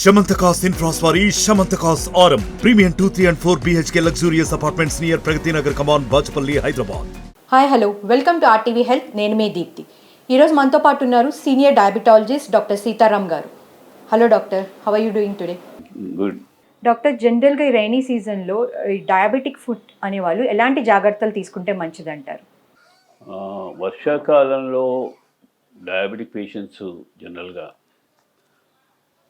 Shamantakas Infras వారి Shamantakas Aurum. Premium two three and four BHK luxurious apartments near Pragathi Nagar Kaman Bachupally Hyderabad hi hello welcome to RTV health నేను మీ దీప్తి. ఈరోజు మనతో పాటు ఉన్నారు senior diabetologist doctor Sitaram garu. Hello doctor how are you doing today good doctor జనరల్గా ఈ rainy సీజన్లో diabetic food అనేవాళ్ళు ఎలాంటి జాగ్రత్తలు తీసుకుంటే మంచిదంటారు? ఆ, వర్షాకాలంలో డయాబెటిక్ పేషెంట్స్ జనరల్గా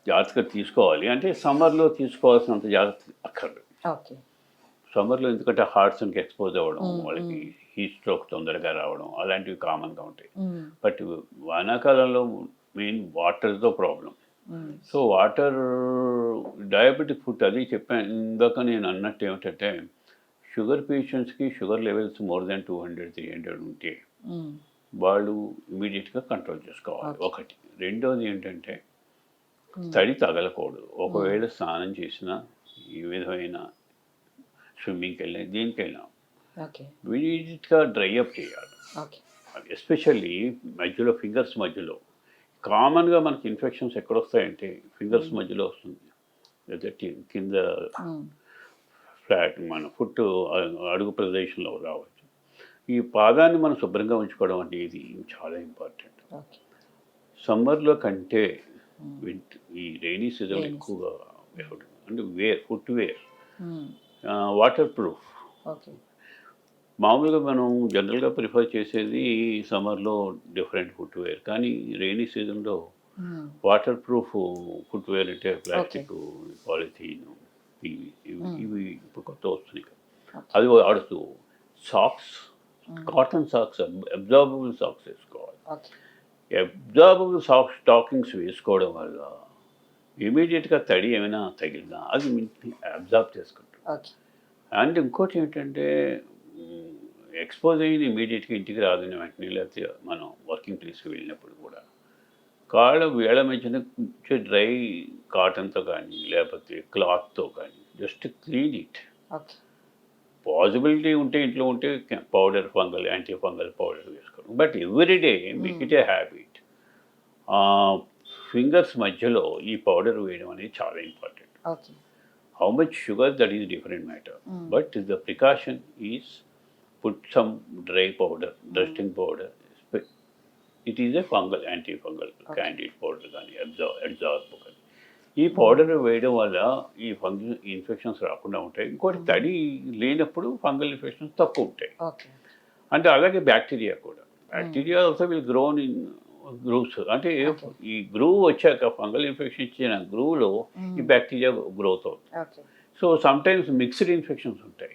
జాగ్రత్తగా తీసుకోవాలి. అంటే సమ్మర్లో తీసుకోవాల్సినంత జాగ్రత్త అక్కర్లేదు. ఓకే. సమ్మర్లో ఎందుకంటే హార్ట్స్కి ఎక్స్పోజ్ అవ్వడం వాళ్ళకి హీట్ స్ట్రోక్ తొందరగా రావడం అలాంటివి కామన్గా ఉంటాయి. బట్ వానాకాలంలో మెయిన్ వాటర్తో problem so water diabetic food అది చెప్పాను ఇందాక నేను అన్నట్టు ఏమిటంటే షుగర్ పేషెంట్స్కి sugar levels more than two hundred three hundred ఉంటే వాళ్ళు ఇమీడియట్గా కంట్రోల్ చేసుకోవాలి. ఒకటి. రెండోది ఏంటంటే తడి తగలకూడదు. ఒకవేళ స్నానం చేసినా ఈ విధమైన స్విమ్మింగ్కి వెళ్ళినా దీనికి వెళ్ళినా ఓకే ఇమీడియట్గా డ్రై అప్ చేయాలి. ఓకే. ఎస్పెషల్లీ మధ్యలో ఫింగర్స్ మధ్యలో. కామన్గా మనకి ఇన్ఫెక్షన్స్ ఎక్కడ వస్తాయంటే ఫింగర్స్ మధ్యలో వస్తుంది. లేదా కింద ఫ్లాట్ మన ఫుట్ అడుగు ప్రదేశంలో రావచ్చు. ఈ పాదాన్ని మనం శుభ్రంగా ఉంచుకోవడం అనేది చాలా ఇంపార్టెంట్. సమ్మర్లో కంటే వింట్ ఈ రైనీ సీజన్ ఎక్కువగా. అంటే wear footwear waterproof మామూలుగా మనం జనరల్గా ప్రిఫర్ చేసేది సమ్మర్లో డిఫరెంట్ ఫుట్ వేర్ కానీ రైనీ సీజన్లో వాటర్ ప్రూఫ్ ఫుట్ వేర్ అంటే ప్లాస్టిక్ పాలిథీన్ ఇవి ఇవి ఇవి ఇప్పుడు కొత్త వస్తున్నాయి. అది వాడుతూ socks cotton socks absorbable socks వేసుకోవాలి. అబ్జార్బుల్ సాక్స్ స్టాకింగ్స్ వేసుకోవడం వల్ల ఇమీడియట్గా తడి ఏమైనా తగిలినా అది అబ్జార్బ్ చేసుకుంటుంది ఓకే. అండ్ ఇంకోటి ఏంటంటే ఎక్స్పోజ్ అయిన ఇమీడియట్గా ఇంటికి రాదని వెంటనే లేకపోతే మనం వర్కింగ్ ప్లేస్కి వెళ్ళినప్పుడు కూడా కాళ్ళ వేళ మధ్యన కొంచెం డ్రై కాటన్తో కానీ లేకపోతే క్లాత్తో కానీ జస్ట్ క్లీన్ ఇట్. పాసిబిలిటీ ఉంటే ఇంట్లో ఉంటే powder fungal anti fungal powder వేసుకోవడం but everyday make it a habit. Fingers మధ్యలో ఈ పౌడర్ వేయడం అనేది చాలా important. how much sugar that is different matter. But the precaution is put some dry powder dusting powder Sp- it is a fungal antifungal candid powder కానీ absorb absorb కానీ ఈ powder వేయడం వల్ల ఈ ఫంగల్ ఇన్ఫెక్షన్స్ రాకుండా ఉంటాయి. ఇంకోటి తడి లేనప్పుడు ఫంగల్ ఇన్ఫెక్షన్స్ తక్కువ ఉంటాయి. అంటే అలాగే బ్యాక్టీరియా కూడా. Bacteria also will grown in grooves అంటే ఈ గ్రూవ్ వచ్చాక ఫంగల్ ఇన్ఫెక్షన్ ఇచ్చిన గ్రూవ్లో ఈ బ్యాక్టీరియా గ్రోత్ అవుతుంది. So sometimes mixed infections ఉంటాయి.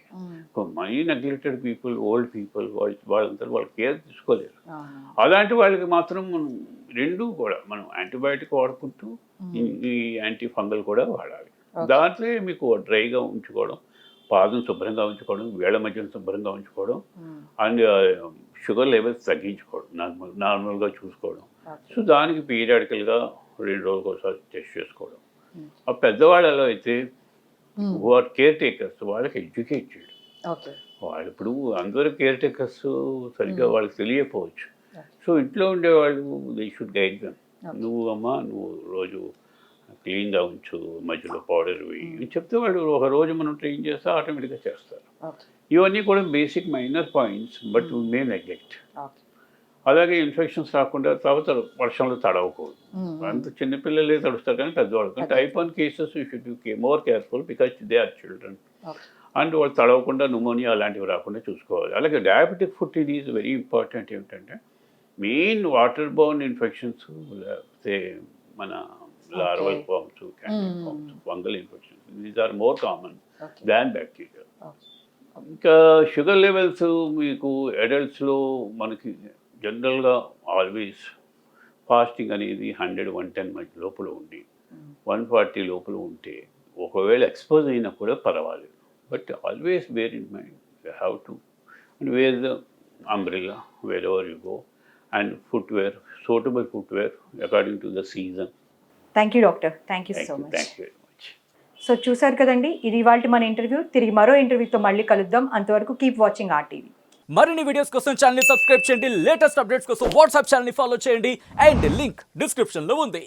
Many neglected people old people వాళ్ళు వాళ్ళంతా వాళ్ళు కేర్ తీసుకోలేరు. అలాంటి వాళ్ళకి మాత్రం మనం రెండు కూడా మనం యాంటీబయాటిక్ వాడుకుంటూ ఈ- ఈ యాంటీ ఫంగల్ కూడా వాడాలి. దాంట్లో మీకు డ్రైగా ఉంచుకోవడం పాదం శుభ్రంగా ఉంచుకోవడం వేళ మధ్యన శుభ్రంగా ఉంచుకోవడం అండ్ షుగర్ లెవెల్స్ తగ్గించుకోవడం నార్మల్ నార్మల్గా చూసుకోవడం. సో దానికి పీరియాడికల్గా రెండు రోజులకు ఒకసారి టెస్ట్ చేసుకోవడం. ఆ పెద్దవాళ్ళలో అయితే ఆర్ కేర్ టేకర్స్ వాళ్ళకి ఎడ్యుకేట్ చేయడం. వాళ్ళు ఇప్పుడు అందరూ కేర్ టేకర్స్ సరిగ్గా వాళ్ళకి తెలియకపోవచ్చు. సో ఇంట్లో ఉండేవాళ్ళు దే షుడ్ గైడ్ దమ్ నువ్వు అమ్మా నువ్వు రోజు క్లీన్గా ఉంచు మధ్యలో పౌడర్ వేయి చెప్తే వాళ్ళు ఒక రోజు మనం ట్రైన్ చేస్తే ఆటోమేటిక్గా చేస్తారు. ఇవన్నీ కూడా basic minor points but may neglect అలాగే ఇన్ఫెక్షన్స్ రాకుండా తర్వాత వర్షంలో తడవకూడదు. అంత చిన్నపిల్లలే తడుస్తారు కానీ పెద్దవాళ్ళు కానీ type one cases you should you more careful because they are children and వాళ్ళు తడవకుండా న్యూమోనియా అలాంటివి రాకుండా చూసుకోవాలి. అలాగే డయాబెటిక్ ఫుడ్ ఇది ఈజ్ వెరీ ఇంపార్టెంట్ ఏమిటంటే మెయిన్ వాటర్ బోర్న్ ఇన్ఫెక్షన్స్ లేకపోతే మన larval forms candid forms fungal infections these are more common than bacteria ఇంకా షుగర్ లెవెల్స్ మీకు అడల్ట్స్లో మనకి జనరల్గా ఆల్వేస్ ఫాస్టింగ్ అనేది హండ్రెడ్ వన్ టెన్ మధ్య లోపల ఉండి వన్ ఫార్టీ లోపల ఉంటే ఒకవేళ ఎక్స్పోజ్ అయినా కూడా పర్వాలేదు. But always wear in mind you have to and wear the umbrella wherever you go and footwear suitable footwear according to the season. Thank you doctor. Thank you so much. Thank you so చూసారు కదండి ఇది ఇవాళ మన interview. తిరిగి మరో ఇంటర్వ్యూతో మళ్ళీ కలుద్దాం. అంతవరకు కీప్ వాచింగ్ ఆర్ టీవీ. మరిన్ని వీడియోస్ కోసం ఛానల్ సబ్స్క్రైబ్ చేయండి. లేటెస్ట్ అప్డేట్స్ కోసం వాట్సాప్ ఛానల్ ఫాలో చేయండి. అండ్ లింక్ డిస్క్రిప్షన్లో ఉంది.